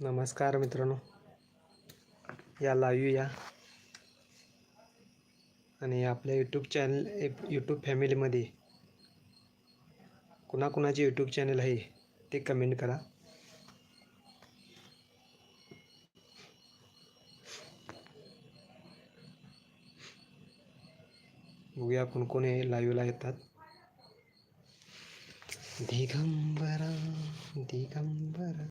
नमस्कार मित्रांनो. या लाईव्ह या. आणि आपल्या यूट्यूब चॅनल यूट्यूब फॅमिलीमध्ये कुणाकुणाचे यूट्यूब चॅनल आहे ते कमेंट करा. बघूया कोण कोण हे लाईव्हला येतात. दिगंबरा दिगंबरा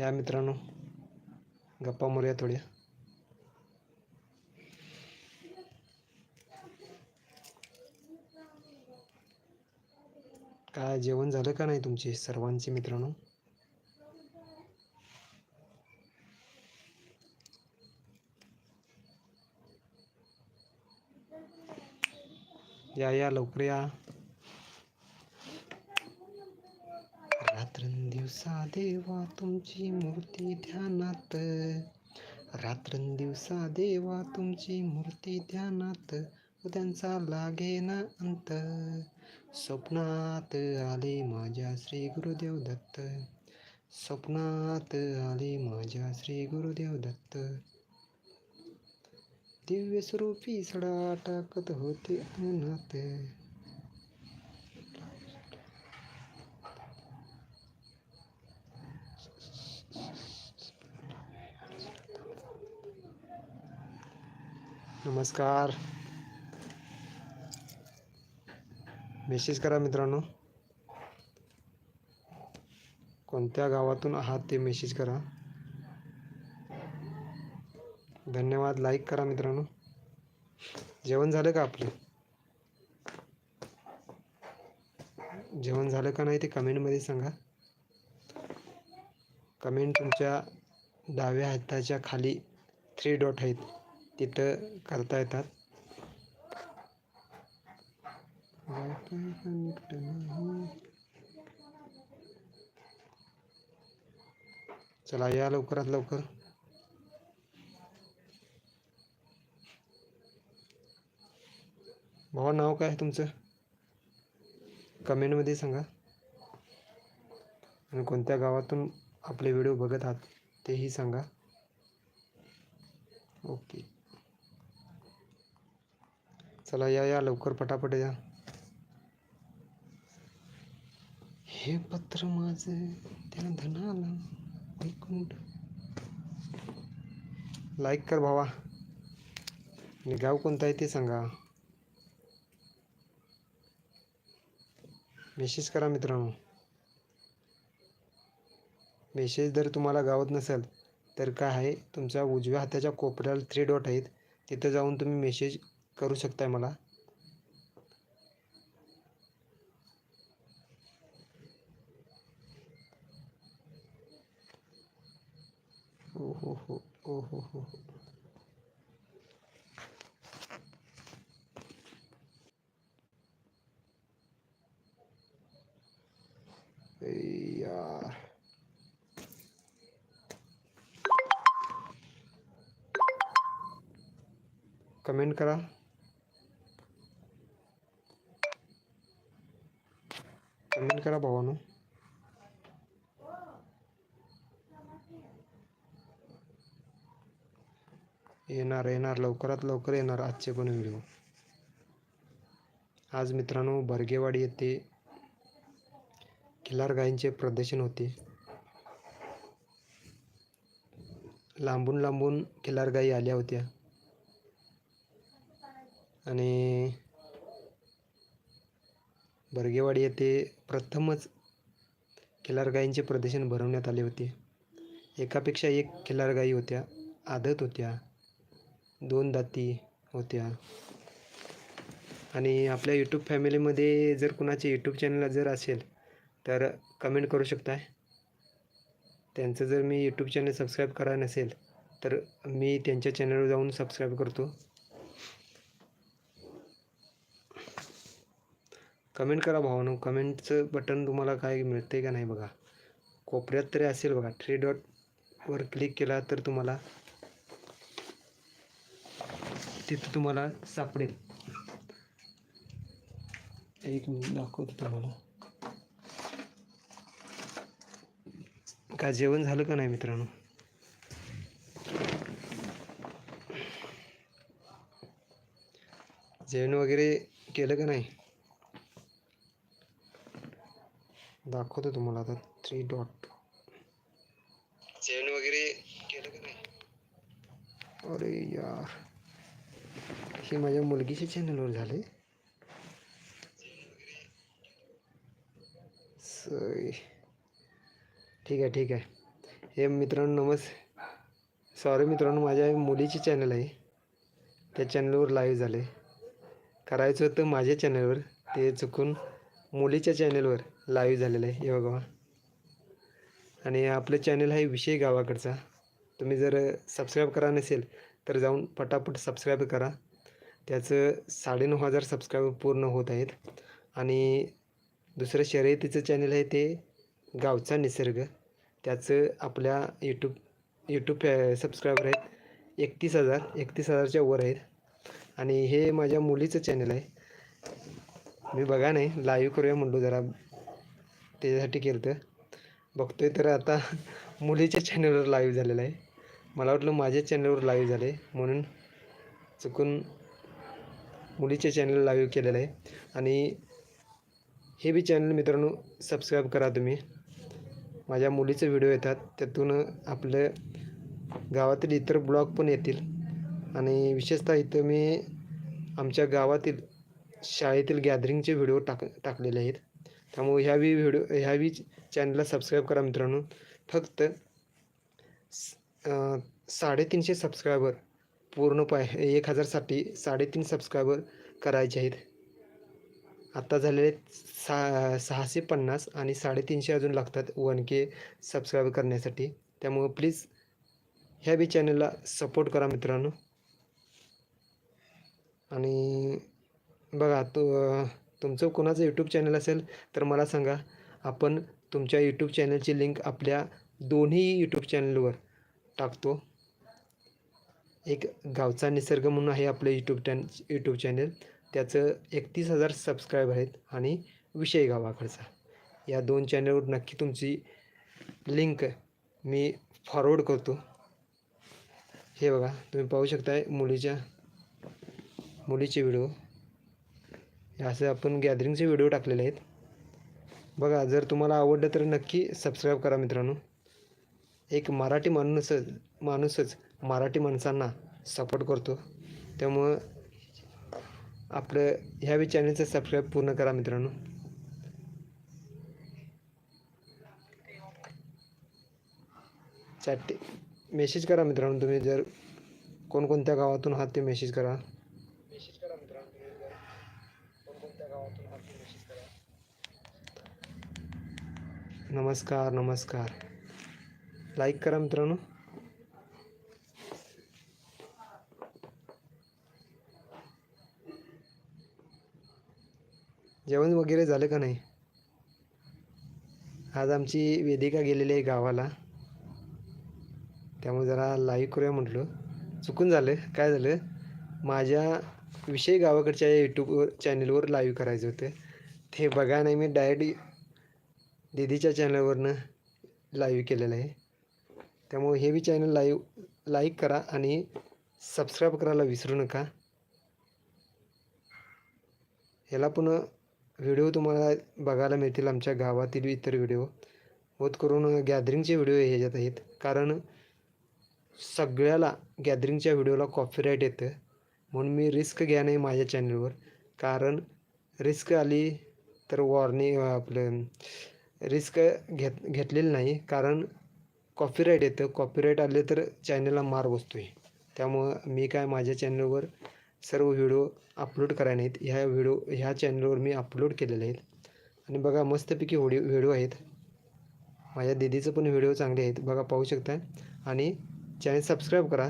या मित्रांनो गप्पा मारूया थोड्या. काय जेवण झालं का नाही तुमचे सर्वांचे मित्रांनो? या या लवकर या. रात्रंदिवसा देवा तुमची मूर्ती ध्यानात. रात्रंदिवसा देवा तुमची मूर्ती ध्यानात. उद्यांचा लागे ना अंत. स्वप्नात आले माझ्या श्री गुरुदेव दत्त. स्वप्नात आले माझ्या श्री गुरुदेव दत्त. दिव्य स्वरूपी सडा टाकत होते अंगणात. नमस्कार. मेसेज करा मित्रांनो. कोणत्या गावातून आहात ते मेसेज करा. धन्यवाद. लाईक करा मित्रांनो. जेवण झालं का आपलं? जेवण झालं का नाही ते कमेंटमध्ये सांगा. कमेंट तुमच्या डाव्या हाताच्या खाली थ्री डॉट आहेत. तिथं करता येतात. वायफाय कनेक्ट नाही चला या लवकरात लवकर. भावा नाव काय आहे तुमचं? कमेंटमध्ये सांगा. आणि कोणत्या गावातून आपले व्हिडिओ बघत आहात तेही सांगा. ओके चला या या लवकर पटापट या. हे पत्र माझे त्या धनाला वैकुंठ लाईक कर भावा. आणि गाव कोणतं आहे ते सांगा. मेसेज करा मित्रांनो. मेसेज जर तुम्हाला गावत नसेल तर काय आहे? तुमच्या उजव्या हाताच्या कोपऱ्याला थ्री डॉट आहेत. तिथं जाऊन तुम्ही मेसेज करू शकताय मला? ओ हो हो ओ हो हो हो. ए यार. कमेंट करा. कमेंट करा भावानो. येणार येणार लवकरात लवकर येणार आजचे पण व्हिडिओ. आज मित्रांनो बर्गेवाडी येथे खिल्लार गायींचे प्रदर्शन होते. लांबून लांबून खिल्लार गायी आल्या होत्या. आणि बर्गेवाडी येथे प्रथमच खिलारगाईंचे प्रदर्शन भरवण्यात आले होते. एकापेक्षा एक खिलारगाई होत्या आदत होत्या दोन दाती होत्या. आणि आपल्या यूट्यूब फॅमिलीमध्ये जर कुणाचे यूट्यूब चॅनल जर असेल तर कमेंट करू शकताय. त्यांचं जर मी यूट्यूब चॅनल सबस्क्राईब करा नसेल तर मी त्यांच्या चॅनलवर जाऊन सबस्क्राईब करतो. कमेंट करा भावानो. कमेंटचं बटन तुम्हाला काय मिळते का नाही बघा. कोपऱ्यात तरी असेल बघा. थ्री डॉटवर क्लिक केला तर तुम्हाला तिथं तुम्हाला सापडेल. एक मिनिट दाखवतो तुम्हाला. काय जेवण झालं का नाही मित्रांनो? जेवण वगैरे केलं का नाही? दाखवतो तुम्हाला आता थ्री डॉट जेवण वगैरे केलं का नाही? अरे यार. हे माझ्या मुलगीच्या चॅनलवर झाले सॉरी ठीक आहे ठीक आहे. हे मित्रांनो नमस् सॉरी मित्रांनो माझ्या मुलीची चॅनल आहे. त्या चॅनलवर लाईव्ह झाले करायचं होतं माझ्या चॅनलवर ते चुकून मुलीच्या चॅनलवर लाईव्ह झालेलं आहे. हे बघा. आणि आपलं चॅनल आहे विषय गावाकडचा. तुम्ही जर सबस्क्राईब करा नसेल तर जाऊन पटापट सबस्क्राईब करा. त्याचं साडेनऊ हजार सबस्क्राईब पूर्ण होत आहेत. आणि दुसरं शर्यतीचं चॅनल आहे ते गावचा निसर्ग. त्याचं आपल्या यूट्यूब यूट्यूब फॅ सबस्क्रायबर आहेत एकतीस हजार एकतीस हजारच्या वर आहेत. आणि हे माझ्या मुलीचं चॅनल आहे. मी बघा नाही लाईव्ह करूया म्हणलो जरा. त्याच्यासाठी केलं तर बघतोय तर आता मुलीच्या चॅनलवर लाईव्ह झालेलं आहे. मला वाटलं माझ्या चॅनलवर लाईव्ह झाले म्हणून चुकून मुलीच्या चॅनल लाईव्ह केलेलं आहे. आणि हे बी चॅनल मित्रांनो सबस्क्राईब करा तुम्ही. माझ्या मुलीचे व्हिडिओ येतात. त्यातून आपलं गावातील इतर ब्लॉग पण येतील. आणि विशेषतः इथं मी आमच्या गावातील शाळेतील गॅदरिंगचे व्हिडिओ टाक टाकलेले आहेत. त्यामुळे ह्यावी व्हिडिओ ह्यावी चॅनलला सबस्क्राईब करा मित्रांनो. फक्त साडेतीनशे सबस्क्रायबर पूर्ण पाय एक हजारसाठी साडेतीन सबस्क्रायबर करायचे आहेत. आत्ता झालेले सा सहाशे पन्नास आणि साडेतीनशे अजून लागतात वन के सबस्क्राईब करण्यासाठी. त्यामुळं प्लीज ह्या बी चॅनलला सपोर्ट करा मित्रांनो. आणि बघा तो तुमचं कोणाचं यूट्यूब चॅनल असेल तर मला सांगा. आपण तुमच्या यूट्यूब चॅनलची लिंक आपल्या दोन्ही यूट्यूब चॅनलवर टाकतो. एक गावचा निसर्ग म्हणून आहे आपलं यूट्यूब टॅन यूट्यूब चॅनल त्याचं एकतीस हजार सबस्क्राईब आहेत आणि विषय गावाकडचा. या दोन चॅनलवर नक्की तुमची लिंक मी फॉरवर्ड करतो. हे बघा तुम्ही पाहू शकताय मुलीच्या मुलीचे व्हिडिओ असे आपण गॅदरिंगचे व्हिडिओ टाकलेले आहेत. बघा जर तुम्हाला आवडलं तर नक्की सबस्क्राईब करा मित्रांनो. एक मराठी माणूसच माणूसच मराठी माणसांना सपोर्ट करतो. त्यामुळं आपलं ह्या बी चॅनलचं सबस्क्राईब पूर्ण करा मित्रांनो. चॅट मेसेज करा मित्रांनो तुम्ही. जर कोणकोणत्या गावातून आहात ते मेसेज करा मेसेज करा मित्रांनो तुम्ही जर कोणकोणत्या गावातून आहात ते मेसेज करा नमस्कार नमस्कार. लाईक करा मित्रांनो. जेवण वगैरे झालं का नाही? आज आमची वेदिका गेलेली आहे गावाला. त्यामुळे जरा लाईव्ह करूया म्हटलं. चुकून झालं. काय झालं? माझ्या विषय गावाकडच्या यूट्यूब चॅनलवर लाईव्ह करायचं होतं. ते बघा नाही मी डायरेक्ट दीदीच्या चॅनलवरनं लाईव्ह केलेलं आहे. त्यामुळे हे बी चॅनल लाईव्ह लाईक करा आणि सबस्क्राईब करायला विसरू नका. ह्याला पण व्हिडिओ तुम्हाला बघायला मिळतील आमच्या गावातील इतर व्हिडिओ होत करून गॅदरिंगचे व्हिडिओ ह्याच्यात आहेत. कारण सगळ्याला गॅदरिंगच्या व्हिडिओला कॉपीराईट येतं. म्हणून मी रिस्क घ्या नाही माझ्या चॅनलवर कारण रिस्क आली तर वॉर्निंग आपलं रिस्क घेत घेतलेलं नाही. कारण कॉपीराईट येतं. कॉपीराईट आले तर चॅनलला मार बसतो आहे त्यामुळं मी काय माझ्या चॅनलवर सर्व व्हिडिओ अपलोड करायला नाहीत. ह्या व्हिडिओ ह्या चॅनलवर मी अपलोड केलेले आहेत. आणि बघा मस्तपैकी व्हिडिओ व्हिडिओ आहेत. माझ्या दीदीचं पण व्हिडिओ चांगले आहेत. बघा पाहू शकता आणि चॅनल सबस्क्राईब करा.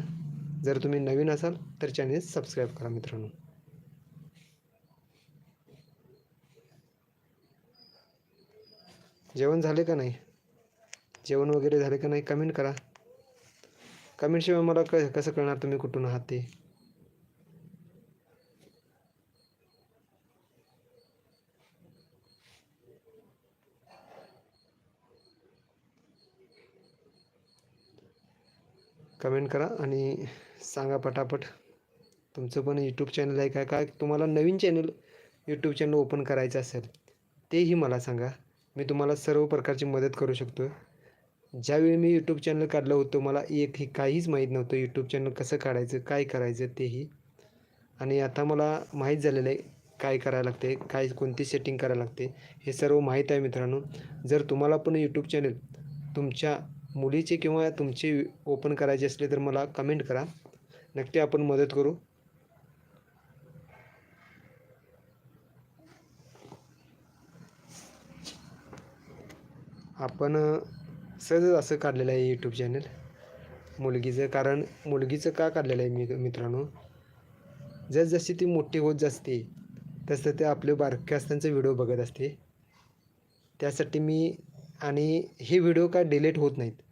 जर तुम्ही नवीन असाल तर चॅनल सबस्क्राईब करा मित्रांनो. जेवण झाले का नाही? जेवण वगैरे झाले का नाही? कमेंट करा. कमेंटशिवाय मला क कसं कळणार तुम्ही कुठून आहात ते? कमेंट करा आणि सांगा पटापट. तुमचं पण यूट्यूब चॅनल आहे काय काय तुम्हाला नवीन चॅनल यूट्यूब चॅनल ओपन करायचं असेल तेही मला सांगा. मी तुम्हाला सर्व प्रकारची मदत करू शकतो ज्यावेळी मी यूट्यूब चॅनल काढलं होतं मला एकही काहीच माहीत नव्हतं यूट्यूब चॅनल कसं काढायचं काय करायचं तेही. आणि आता मला माहीत झालेलं आहे काय करायला लागते काय कोणती सेटिंग करायला लागते हे सर्व माहीत आहे मित्रांनो. जर तुम्हाला पण यूट्यूब चॅनल तुमच्या मुलीचे किंवा तुमचे ओपन करायचे असले तर मला कमेंट करा. नक्की आपण मदत करू. आपण सहजच असं काढलेलं आहे यूट्यूब चॅनल मुलगीचं कारण मुलगीचं का काढलेलं आहे मी मित्रांनो? जसजशी ती मोठी होत जाते तसं ते आपले बारके असतानाचे व्हिडिओ बघत असते. त्यासाठी मी आणि हे व्हिडिओ काय डिलीट होत नाहीत.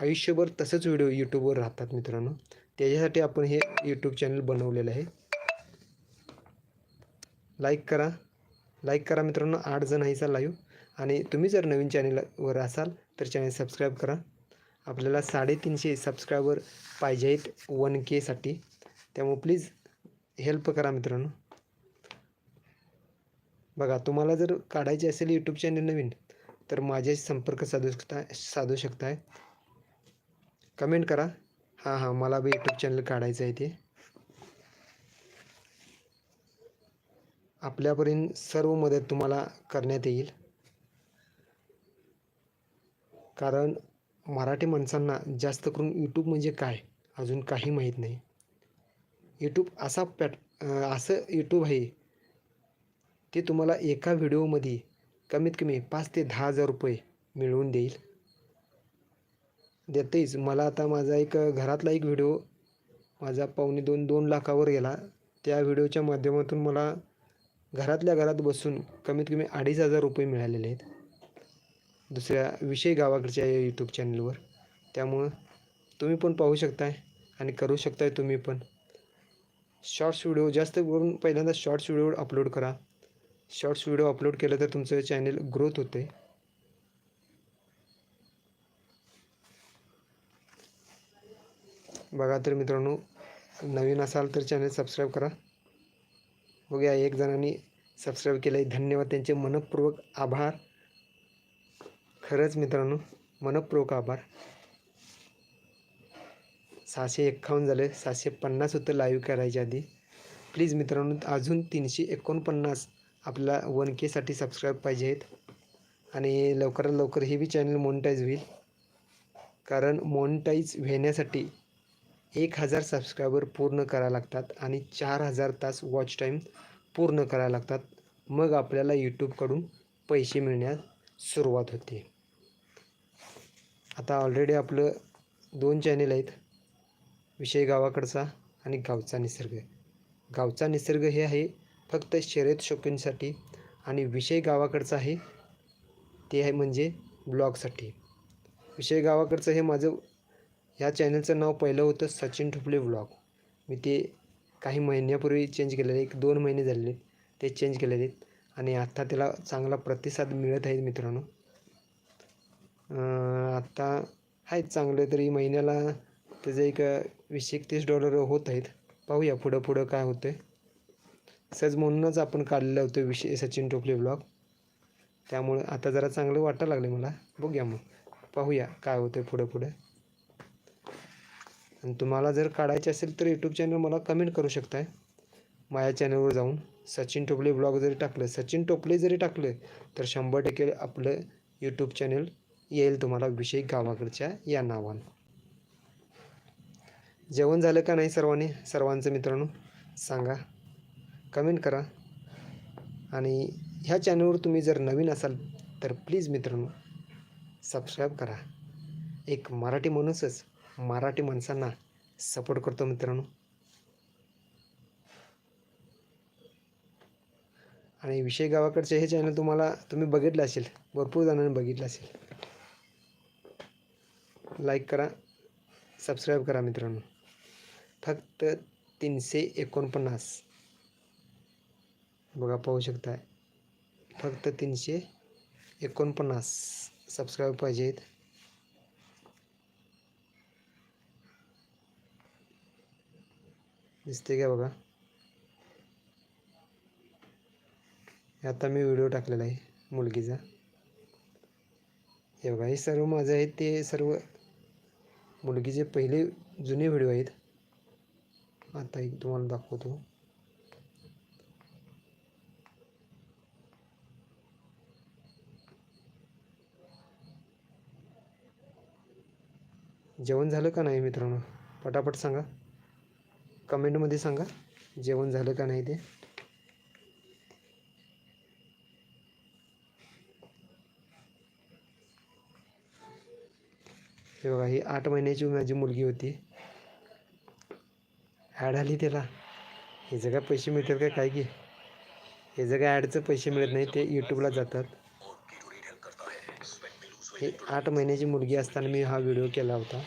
आयुष्यभर तसंच व्हिडिओ यूट्यूबवर राहतात मित्रांनो. त्याच्यासाठी आपण हे यूट्यूब चॅनल बनवलेलं आहे. लाईक करा. लाईक करा मित्रांनो. आठ जण आहेचा लाईव्ह आणि तुम्ही जर नवीन चॅनलवर असाल तर चॅनल सबस्क्राईब करा. आपल्याला साडेतीनशे सबस्क्रायबर पाहिजे आहेत वन केसाठी त्यामुळे प्लीज हेल्प करा मित्रांनो. बघा तुम्हाला जर काढायचे असेल यूट्यूब चॅनल नवीन तर माझ्याशी संपर्क साधू शकता साधू शकताय. कमेंट करा. हां हां मला बी यूट्यूब चॅनल काढायचं आहे ते. आपल्यापर्यंत सर्व मदत तुम्हाला करण्यात येईल. कारण मराठी माणसांना जास्त करून यूट्यूब म्हणजे काय? अजून काही माहीत नाही. यूट्यूब असा पॅट असं यूट्यूब आहे ते तुम्हाला एका व्हिडिओमध्ये कमीत कमी पाच ते दहा हजार रुपये मिळवून देईल. देतेच मला आता माझा एक घरातला एक व्हिडिओ माझा पावणे दोन दोन लाखावर गेला. त्या व्हिडिओच्या माध्यमातून मला घरातल्या घरात बसून कमीत कमी अडीच हजार रुपये मिळालेले आहेत. दुसऱ्या विषय गावाकडच्या या यूट्यूब चॅनलवर त्यामुळं तुम्ही पण पाहू शकताय आणि करू शकताय तुम्ही पण. शॉर्ट्स व्हिडिओ जास्त करून पहिल्यांदा शॉर्ट्स व्हिडिओ अपलोड करा. शॉर्ट्स व्हिडिओ अपलोड केलं तर तुमचं चॅनल ग्रोथ होते बघा तर मित्रांनो नवीन असाल तर चॅनल सबस्क्राईब करा. बघूया एक जणांनी सबस्क्राईब केलं आहे धन्यवाद त्यांचे मनपूर्वक आभार. खरंच मित्रांनो मनपूर्वक आभार. सहाशे एक्कावन्न झाले सहाशे पन्नास होतं लाईव्ह करायच्या आधी. प्लीज मित्रांनो अजून तीनशे एकोणपन्नास आपला वन केसाठी सबस्क्राईब पाहिजे आहेत. आणि लवकरात लवकर हे बी चॅनल मोनिटाईज होईल. कारण मोनिटाईज होण्यासाठी एक हजार सबस्क्रायबर पूर्ण करायला लागतात आणि चार हजार तास वॉच टाईम पूर्ण करायला लागतात. मग आपल्याला यूट्यूबकडून पैसे मिळण्यास सुरुवात होते. आता ऑलरेडी आपलं दोन चॅनेल आहेत. विषय गावाकडचा आणि गावचा निसर्ग. गावचा निसर्ग हे आहे फक्त शर्यत शौकींसाठी आणि विषय गावाकडचा आहे ते आहे म्हणजे ब्लॉगसाठी. विषय गावाकडचं हे माझं ह्या चॅनलचं नाव पहिलं होतं सचिन ठुपले ब्लॉग मी ते काही महिन्यापूर्वी चेंज केलेले एक दोन महिने झालेले ते चेंज केलेले आहेत. आणि आत्ता त्याला चांगला प्रतिसाद मिळत आहे मित्रांनो. आत्ता आहेत चांगलं तरी महिन्याला त्याचं एक वीस एकतीस डॉलर होत आहेत. पाहूया पुढं पुढं काय होतं आहे सहज म्हणूनच आपण काढलेलं होतं विषय सचिन टोपले ब्लॉग त्यामुळं आता जरा चांगलं वाटायला लागलं मला. बघूया मग. पाहूया काय होतं आहे पुढं पुढं. आणि तुम्हाला जर काढायचे असेल तर यूट्यूब चॅनल मला कमेंट करू शकताय. माझ्या चॅनलवर जाऊन सचिन टोपले ब्लॉग जरी टाकलं सचिन टोपले जरी टाकलं तर शंभर टक्के आपलं यूट्यूब चॅनल येईल तुम्हाला विषय गावाकडच्या या नावानं. जेवण झालं का नाही सर्वांनी? सर्वांचं मित्रांनो सांगा. कमेंट करा. आणि ह्या चॅनलवर तुम्ही जर नवीन असाल तर प्लीज मित्रांनो सबस्क्राईब करा. एक मराठी माणूसच मराठी माणसांना सपोर्ट करतो मित्रांनो. आणि विषय गावाकडचे हे चॅनल तुम्हाला तुम्ही बघितलं असेल भरपूर जणांनी बघितलं असेल. लाईक करा सबस्क्राईब करा मित्रांनो. फक्त तीनशे एकोणपन्नास. बघा पाहू शकताय. फक्त तीनशे एकोणपन्नास सबस्क्राईब पाहिजेत. दिसते का बघा? आता मी व्हिडिओ टाकलेला आहे मुलगीचा. हे बघा हे सर्व माझं आहे ते सर्व मुलगीचे पहिले जुने व्हिडिओ आहेत. आता एक तुम्हाला दाखवतो. जेवण झालं का नाही मित्रांनो? पटापट सांगा. कमेंटमध्ये सांगा. जेवण झालं का नाही ते? हे बघा ही आठ महिन्याची माझी मुलगी होती. ॲड आली त्याला. हे जगा पैसे मिळतात का काय की? हे जगा ॲडचं पैसे मिळत नाही ते यूट्यूबला जातात. हे आठ महिन्याची मुलगी असताना मी हा व्हिडिओ केला होता.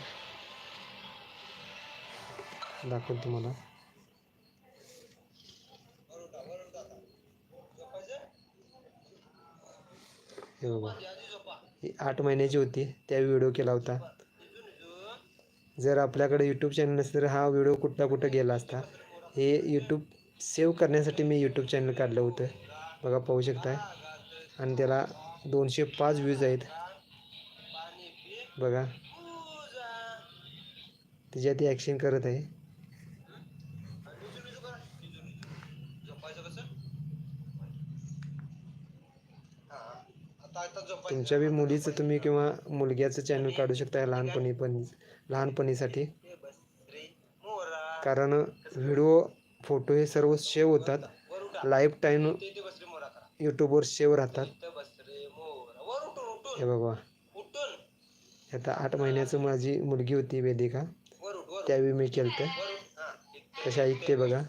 दाखवतो तुम्हाला. हे बघा ही आठ महिन्याची होती त्या व्हिडिओ केला होता. जर आपल्याकडे यूट्यूब चॅनल नसेल तर हा व्हिडिओ कुठला कुठं गेला असता? हे यूट्यूब सेव्ह करण्यासाठी मी यूट्यूब चॅनल काढलं होतं. बघा पाहू शकताय. आणि त्याला दोनशे पाच व्ह्यूज आहेत. बघा. त्याच्यात ती ॲक्शन करत आहे. तुमच्या बी मुलीचं तुम्ही किंवा मुलग्याचं चॅनल काढू शकता लहानपणी पण लहानपणीसाठी. कारण व्हिडिओ फोटो हे सर्व सेव्ह होतात. लाईफ टाईम यूट्यूबवर सेव्ह राहतात. हे बाबा. आता आठ महिन्याचं माझी मुलगी होती वेदिका. त्यावेळी मी केलं तर कशा ऐकते बघा.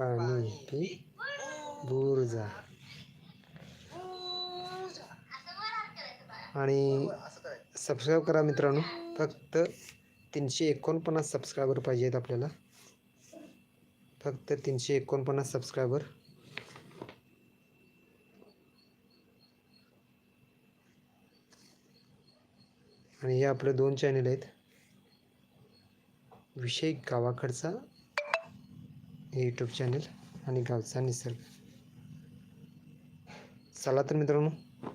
पाणी पी बुरजा आणि सबस्क्राईब करा मित्रांनो. फक्त तीनशे एकोणपन्नास सबस्क्रायबर पाहिजेत आपल्याला. फक्त तीनशे एकोणपन्नास सबस्क्रायबर आणि हे आपले दोन चॅनल आहेत. विषय गावाकडचा यूट्यूब चॅनल आणि गावचा निसर्ग. चला तर मित्रांनो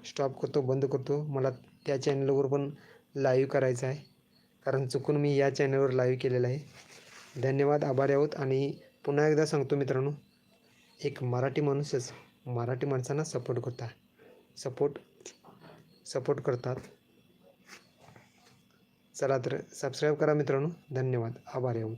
स्टॉप करतो बंद करतो. मला त्या चॅनलवर पण लाईव्ह करायचं आहे. कारण चुकून मी या चॅनलवर लाईव्ह केलेलं आहे. धन्यवाद आभारी आहोत आणि पुन्हा एकदा सांगतो मित्रांनो एक मराठी माणूसच मराठी माणसांना सपोर्ट करता. सपोर्ट सपोर्ट करतात. चला तर सबस्क्राईब करा मित्रांनो. धन्यवाद आभारी आहोत.